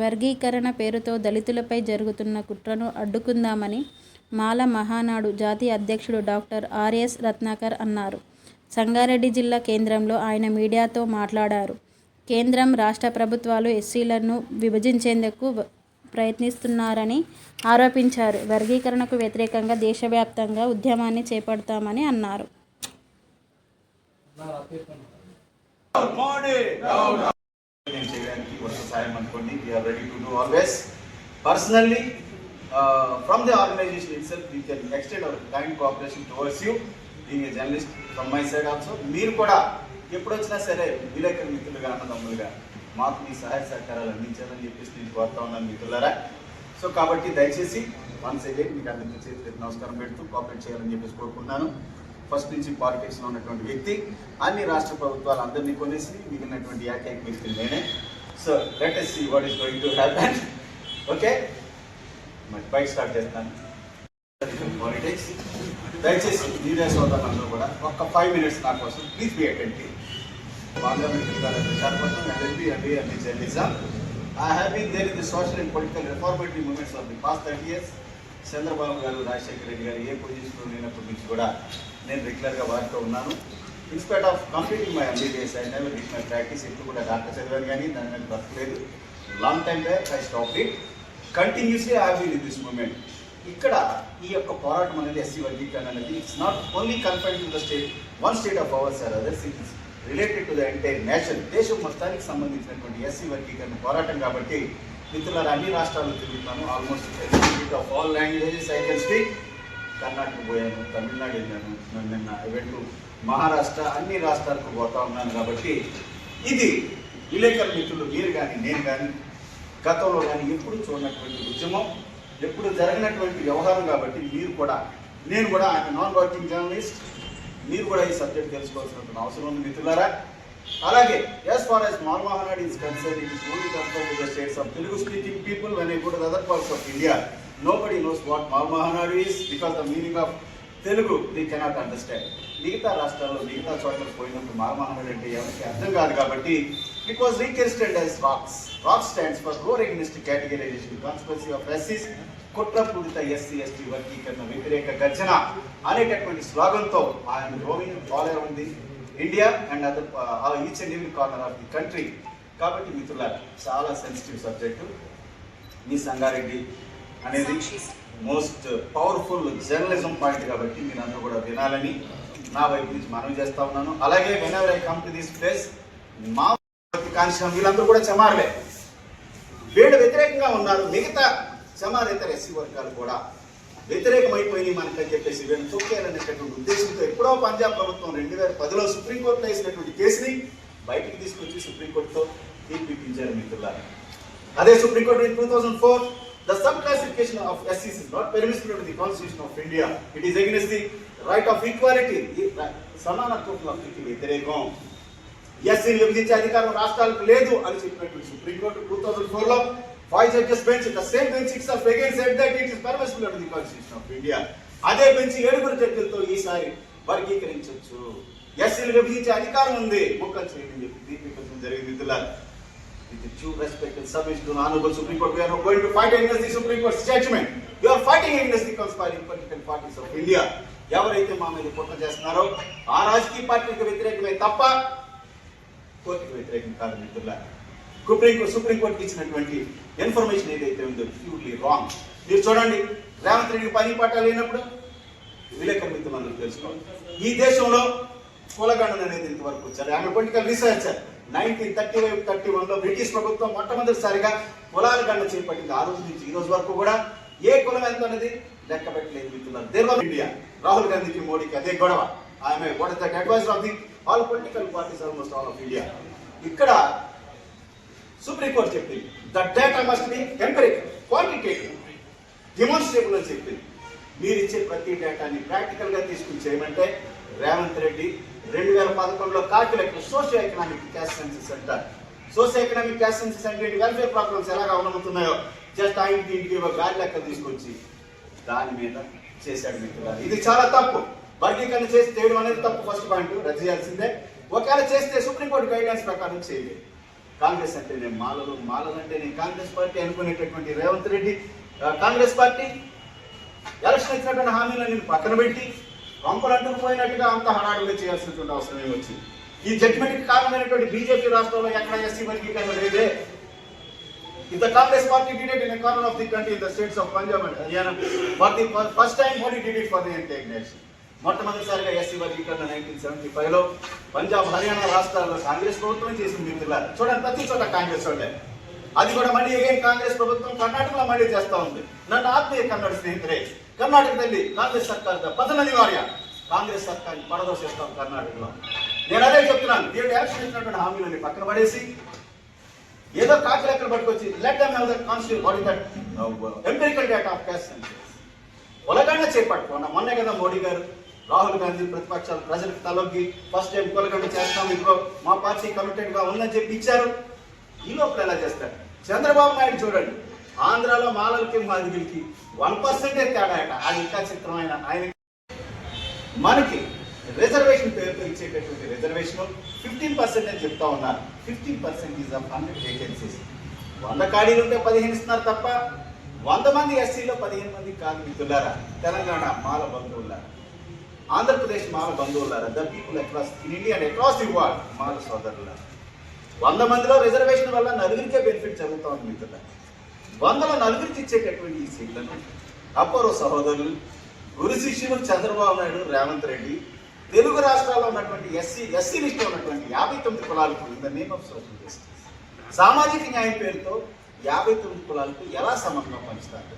వర్గీకరణ పేరుతో దళితులపై జరుగుతున్న కుట్రను అడ్డుకుందామని మాల మహానాడు జాతీయ అధ్యక్షుడు డాక్టర్ ఆర్ఎస్ రత్నాకర్ అన్నారు. సంగారెడ్డి జిల్లా కేంద్రంలో ఆయన మీడియాతో మాట్లాడారు. కేంద్రం, రాష్ట్ర ప్రభుత్వాలు ఎస్సీలను విభజించేందుకు ప్రయత్నిస్తున్నారని ఆరోపించారు. వర్గీకరణకు వ్యతిరేకంగా దేశవ్యాప్తంగా ఉద్యమాన్ని చేపడతామని అన్నారు. సాయం అనుకోండి. We're ready to do always personally from the organization itself we can extend our kind cooperation towards you being a journalist from my side also మీరు కూడా ఎప్పుడు వచ్చినా సరే విలేకరు మిత్రులుగా అన్నదమ్ములుగా మాకు మీ సహాయ సహకారాలు అందించాలని చెప్పేసి నేను కోరుతా ఉన్నాను మిత్రులారా. సో కాబట్టి దయచేసి వన్స్ అగైన్ మీకు అందరికీ చేతి నమస్కారం పెడుతూ కోఆపరేట్ చేయాలని చెప్పేసి కోరుకుంటున్నాను. ఫస్ట్ నుంచి పాలిటిక్స్లో ఉన్నటువంటి వ్యక్తి అన్ని రాష్ట్ర ప్రభుత్వాలు అందరినీ కొనేసి మిగిలినటువంటి ఏకైక వ్యక్తి నేనే. So let's see what is going to happen okay మరి బైక్ స్టార్ట్ చేస్తాను. పాలిటిక్స్ దయచేసి మీడియా సోదరులందరూ కూడా ఒక్క ఫైవ్ మినిట్స్ నా కోసం please be attentive parliament Visakhapatnam LLB MB MB journalism I have been there in the social and political reformatory movements of the past 30 years. Chandrababu garu Rajasekhara Reddy గారు ఏ పొజిషన్లో లేనప్పటి నుంచి కూడా నేను రెగ్యులర్గా వారితో ఉన్నాను. In spite of completing my MBBS I never reach my practice ఎప్పుడు కూడా డాక్టర్ చదివాను కానీ దాని మీద లేదు. Long time back I stop it continuously I been in this moment ఇక్కడ ఈ యొక్క పోరాటం అనేది ఎస్సీ వర్గీకరణ అనేది it's not only confine to the state one state of ours or others it's related to the entire nation దేశం మొత్తానికి సంబంధించినటువంటి ఎస్సీ వర్గీకరణ పోరాటం కాబట్టి మిత్రులారా అన్ని రాష్ట్రాల్లో తిరుగుతాను almost of all languages I can speak Karnataka పోయాను తమిళనాడు వెళ్ళాను నేను నిన్న వెంటూ మహారాష్ట్ర అన్ని రాష్ట్రాలకు పోతా ఉన్నాను కాబట్టి ఇది విలేకరు మిత్రులు మీరు కానీ నేను కానీ గతంలో కానీ ఎప్పుడు చూడనటువంటి ఉద్యమం ఎప్పుడు జరిగినటువంటి వ్యవహారం కాబట్టి మీరు కూడా నేను కూడా ఆయన నాన్ వర్కింగ్ జర్నలిస్ట్. మీరు కూడా ఈ సబ్జెక్ట్ తెలుసుకోవాల్సిన అవసరం ఉంది మిత్రులారా. అలాగే as far as Mala Mahanadu is concern it is only concern with the states of Telugu speaking people when I go to other parts of India nobody knows what Mala Mahanadu is because the meaning of Telugu they cannot understand. మిగతా రాష్ట్రాల్లో మిగతా చోట్ల పోయినప్పుడు మాల్మహనాడ్ అంటే ఎవరికి అర్థం కాదు కాబట్టి it was requested as racks rack stands for roar against categorisation conspiracy of ఎస్సీస్ కుట్రపూరిత ఎస్సీ ఎస్టీ వర్గీకరణ వ్యతిరేక గర్జన అనేటటువంటి స్లోగన్తో ఆయన రోమింగ్ ఫాలో ఉంది. India and other each and every corner of the country కాబట్టి మిత్రుల చాలా సెన్సిటివ్ సబ్జెక్టు మీ సంగారెడ్డి అనేది మోస్ట్ పవర్ఫుల్ జర్నలిజం పాయింట్ కాబట్టి మీరందరూ కూడా వినాలని నా వైపు నుంచి మనవి చేస్తా ఉన్నాను. అలాగే whenever I come to this place మా కాన్స్టిట్యూషన్ వీళ్ళందరూ కూడా చమారలే వీళ్ళు వ్యతిరేకంగా ఉన్నారు. మిగతా సమానేతర ఎస్సీ వర్గాలు కూడా వ్యతిరేకమైపోయినాయి మనకని చెప్పేసి వీళ్ళని తొక్కేయాలనేటటువంటి ఉద్దేశంతో ఎప్పుడో పంజాబ్ ప్రభుత్వం రెండు వేల పదిలో సుప్రీంకోర్టులో వేసినటువంటి కేసుని బయటికి తీసుకొచ్చి సుప్రీంకోర్టుతో తీర్పిప్పించారు మిత్రులారా. అదే supreme court two thousand four The subclassification of SCs is not permissible permissible the Constitution of India. It is against the right of equality. సమానత్వం హక్కుకి వ్యతిరేకం. ఎస్సీని విభజించే అధికారం రాష్ట్రాలకు లేదు అని చెప్పినటువంటి సుప్రీంకోర్టు టూ థౌసండ్ ఫోర్లో five judges bench the same bench six of again set that it is permissible and the constitution of India అదే బెంచ్ ఏడుగురు జడ్జిలతో ఈసారి వర్గీకరించవచ్చు ఎస్సీని విభజించే అధికారం ఉంది. ముక్కలు చేయని చెప్పి తీర్పిపించడం జరిగింది. మిత్రులారా with due respect and submission to the Honorable Supreme Court, we are not going to fight against the Supreme Court's judgment. We are fighting against the conspiring political parties of India. ఎవరైతే మా మీద కుట్ర చేస్తున్నారో ఆ రాజకీయ పార్టీకి వ్యతిరేకమే తప్ప కోర్టుకి వ్యతిరేకం కాదు మిత్రులా సుప్రీం సుప్రీంకోర్టుకి ఇచ్చినటువంటి ఇన్ఫర్మేషన్ ఏదైతే ఉందో ప్యూర్లీ రాంగ్ మీరు చూడండి రేవంత్ రెడ్డి పని పాట లేనప్పుడు విలేకరు మిత్రులందరూ తెలుసుకోవాలి ఈ దేశంలో కులగణన అనేది ఇంతవరకు వచ్చారు ఆమె political researcher nineteen thirty five thirty వన్లో బ్రిటిష్ ప్రభుత్వం మొట్టమొదటిసారిగా కులాల గణన చేపట్టింది. ఆ రోజు నుంచి ఈ రోజు వరకు కూడా ఏ కులం ఎంత అనేది లెక్క పెట్టలేదు మిత్రులు దేర్ ఇండియా రాహుల్ గాంధీకి మోడీకి అదే గొడవ. ఆమె what is that adviser of the all political parties almost all of India ఇక్కడ సుప్రీంకోర్టు చెప్పింది. The data must be empirical quantitative demonstrable అని చెప్పింది. మీరు ఇచ్చే ప్రతి డేటాని ప్రాక్టికల్గా తీసుకుని చేయమంటే రేవంత్ రెడ్డి రెండు వేల పదకొండులో కాకిలకి సోషియో ఎకనామిక్ క్యాష్ సెన్సెస్ అంటారు సోషియో ఎకనామిక్ క్యాష్ సెన్సెస్ అంటే వెల్ఫేర్ ప్రాబ్లమ్స్ ఎలాగా అవనవుతున్నాయో జస్ట్ ఆ ఇంటికి ఇంటికి ఒక గాలి లెక్క తీసుకొచ్చి దాని మీద చేశాడు మిత్రులు ఇది చాలా తప్పు. వర్గీకరణ చేసి చేయడం అనేది తప్పు. ఫస్ట్ పాయింట్ రద్దు చేయాల్సిందే. ఒకవేళ చేస్తే సుప్రీంకోర్టు గైడ్లైన్స్ ప్రకారం చేయండి. కాంగ్రెస్ అంటే నేను మాలలు. మాలలు అంటే నేను కాంగ్రెస్ పార్టీ అనుకునేటటువంటి రేవంత్ రెడ్డి. కాంగ్రెస్ పార్టీ ఎలక్షన్ ఇచ్చినటువంటి హామీలను నేను పక్కన పెట్టి కొంపలు అంటుకుపోయినట్టుగా అంత హడాడుగా చేయాల్సినటువంటి అవసరం ఏమొచ్చి ఈ జడ్జిమెంట్కి కారణమైనటువంటి బీజేపీ రాష్ట్రంలో ఎక్కడ ఎస్సీ వర్గీకరణ లేదే. If the Congress party did it in a corner of the country in the states of Punjab and Haryana, for the fir- first time Modi did it for the entire nation. మొట్టమొదటిసారిగా SC వర్గీకరణ nineteen seventy ఫైవ్లో పంజాబ్ హర్యానా రాష్ట్రాల్లో కాంగ్రెస్ ప్రభుత్వం చేసింది మిత్రులారు చూడండి ప్రతి చోట కాంగ్రెస్ వాళ్ళే అది కూడా మళ్ళీ అగైన్ కాంగ్రెస్ ప్రభుత్వం కర్ణాటకలో మళ్ళీ చేస్తా ఉంది. నన్ను ఆత్మీయ కన్నడ స్నేహితులే కర్ణాటకదల్లి కాంగ్రెస్ సర్కార్ పతన ಅನಿವಾರ್ಯ కాంగ్రెస్ సర్కార్ పడదోసేస్తాం కర్ణాటకలో. నేను అదే చెప్తున్నాను. దీని యాక్షన్ ఇచ్చినటువంటి హామీలని పక్కన పడేసి ఏదో కాకులు ఎక్కడ పట్టుకొచ్చి let them have that constitute that data of caste కులగండ చేపట్టుకున్నా. మొన్నే కదా మోడీ గారు రాహుల్ గాంధీ ప్రతిపక్షాలు ప్రజలకు తలొగ్గి ఫస్ట్ టైం కొలకండ చేస్తాం ఇంకో మా పార్టీ కమిటెడ్గా ఉందని చెప్పి ఇచ్చారు. ఈ లోపల ఎలా చేస్తారు? చంద్రబాబు నాయుడు చూడండి. ఆంధ్రాలో మాలలకి మాదిగిలికి వన్ పర్సెంటే తేడా అట అది ఇంకా చిత్రమైన. ఆయన మనకి రిజర్వేషన్ పేరుతో ఇచ్చేటటువంటి రిజర్వేషన్ ఫిఫ్టీన్ పర్సెంట్ అని చెప్తా ఉన్నారు. Fifteen percent is of hundred vacancies వంద ఖాళీలు ఉంటే పదిహేను ఇస్తున్నారు తప్ప వంద మంది ఎస్సీలో పదిహేను మంది కాదు మిత్రులారా. తెలంగాణ మాల బంధువులారా. ఆంధ్రప్రదేశ్ మాల బంధువులారా. The people across in India and across the world మాల సోదరులారా. వంద మందిలో రిజర్వేషన్ వల్ల నలుగురికే బెనిఫిట్ జరుగుతూ ఉంది మిత్రులారా. వందల నలుగురికి ఇచ్చేటటువంటి ఈ సీట్లను అపూర్వ సహోదరులు గురు శిష్యులు చంద్రబాబు నాయుడు రేవంత్ రెడ్డి తెలుగు రాష్ట్రాల్లో ఉన్నటువంటి ఎస్సీ ఎస్సీ లిస్ట్ ఉన్నటువంటి యాభై తొమ్మిది కులాలకు in the name of social justice సామాజిక న్యాయం పేరుతో యాభై తొమ్మిది కులాలకు ఎలా సమన్వయం పంచుతారు?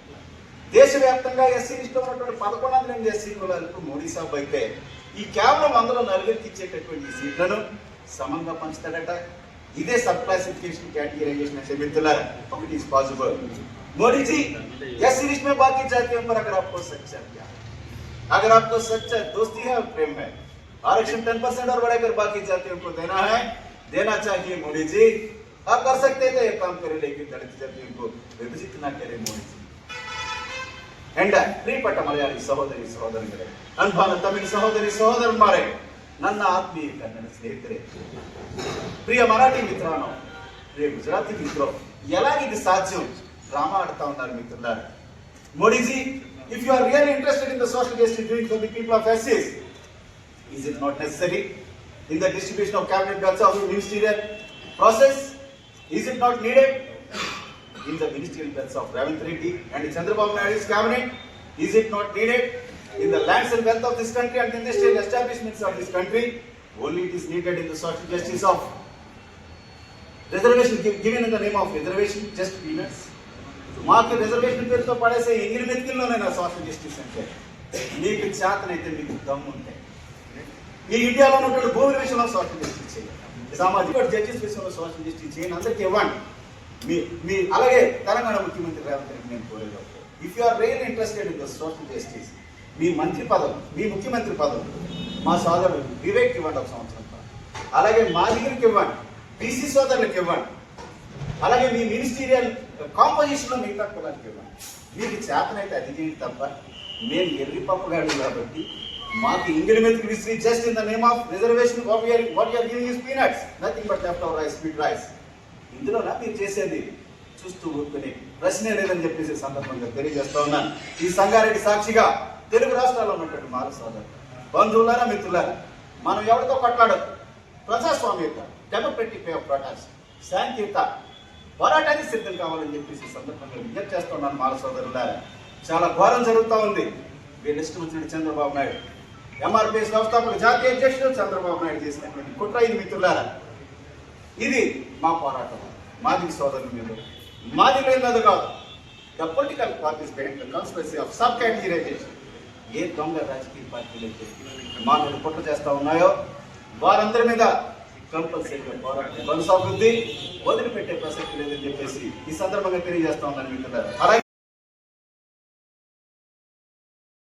దేశవ్యాప్తంగా ఎస్సీ లిస్టులో ఉన్నటువంటి పదకొండు వందల ఎనిమిది ఎస్సీ కులాలకు మోడీ సాబ్ అయితే ఈ కేవలం వందలో నలుగురికి ఇచ్చేటటువంటి ఈ సీట్లను సమంగా పంచుతాడట. ఇదే సబ్ క్లాసిफिकेशन कैटेगराइजेशन से मित्रलर it is possible Modi ji yes सीरीज़ में बाकी जातियों अगर आपको सच्चा प्यार अगर आपको सच्चा दोस्ती है प्रेम है, आरक्षण टेन परसेंट और बढ़ाकर बाकी जातियों को देना है, देना चाहिए मोदी जी आप कर सकते थे तो काम करें, लेकिन दलित जातियों को विभाजित ना करे मोदी जी एंड प्रियपट्ट मलयाली सहोदरी सहोदरी ಅನ್ಪಾನ ತಮಿಳು ಸಹೋದರಿ ಸಹೋದರನ್ಮಾರೇ ನನ್ನ ಆತ್ಮೀಯ ಕನ್ನಡ ಸ್ನೇಹಿತರೆ ప్రియ మరాఠీ మిత్రాను ప్రియ గుజరాతీ మిత్రో ఎలా ఇది సాధ్యం డ్రామా ఆడుతా ఉన్నారు మిత్రులారా Modiji if you are really interested in the social justice doing for the people of ఎస్సీస్ is it not necessary in the distribution of cabinet berths of ministerial process is it not needed in the ministerial belts of Ravint Reddy and Chandrababu Naidu's cabinet? Is it not needed in the lands and wealth of this country and industrial establishments of this country? Only it is needed in the social justice of reservation gi- given in the name of reservation, just peanuts. మాకు reservation పేరుతో పడేసే ఎంగిలి మెతికిల్లోనే నా social justice అంటే మీకు చేతనైతే మీకు దమ్ము ఉంటాయి ఈ ఇండియాలో ఉన్నటువంటి భూముల విషయంలో సోషల్ జస్టిస్ చేయాలి సామాజిక జడ్జెస్ విషయంలో సోషల్ జస్టిస్ చేయండి అందరికీ ఇవ్వండి మీ మీ అలాగే తెలంగాణ ముఖ్యమంత్రి రేవంత్ రెడ్డి నేను కోరేది if you are real interested in the social justice మీ మంత్రి పదవి మీ ముఖ్యమంత్రి పదవి మా సోదరుడు వివేక్ ఇవ్వండి ఒక సంవత్సరం అలాగే మా దగ్గరికి ఇవ్వండి బీసీ సోదరులకు ఇవ్వండి. అలాగే మీ మినిస్టీరియల్ కాంపోజిషన్లో మిగతా కులానికి ఇవ్వండి. మీకు చేతనైతే అది చేయండి తప్ప మేము ఎర్రి పప్పుగాడు కాబట్టి మాకు ఇంగిలి మెతుకు విసిరి just in the name of reservation what you are what you are giving is peanuts nothing but left our rice sweet rice ఇందులోనా మీరు చేసేది? చూస్తూ ఊరుకునే ప్రశ్నే లేదని చెప్పేసి సందర్భంగా తెలియజేస్తా ఉన్నాను. ఈ సంగారెడ్డి సాక్షిగా తెలుగు రాష్ట్రాల్లో ఉన్నటువంటి మాల సోదరులు బంధువులారా మిత్రులారా మనం ఎవరితో కొట్లాడదు ప్రజాస్వామ్యత డెమోక్రటిక్ వే ఆఫ్ ప్రకాష్ శాంతియుత పోరాటానికి సిద్ధం కావాలని చెప్పేసి సందర్భంగా విజ్ఞప్తి చేస్తున్నాను మాల సోదరులారా చాలా ఘోరం జరుగుతూ ఉంది. వీళ్ళు ఇష్టం వచ్చినట్టు చంద్రబాబు నాయుడు. ఎంఆర్పిఎస్ వ్యవస్థాపక జాతీయ అధ్యక్షుడు చంద్రబాబు నాయుడు చేసినటువంటి కుట్ర ఇది మిత్రులారా. ఇది మా పోరాటం. మాదిరి సోదరుల మీద. మాదిరి కాదు. The political parties behind the conspiracy of sub categorization ఏ దొంగ రాజకీయ పార్టీలు అయితే మా మీద కుట్ర చేస్తా ఉన్నాయో వారందరి మీద కంపల్సరీగా పోరాటం కొనసాగుద్ది. వదిలిపెట్టే ప్రసక్తి లేదని చెప్పేసి ఈ సందర్భంగా తెలియజేస్తా ఉన్నాను మిత్రులారా. అలాగే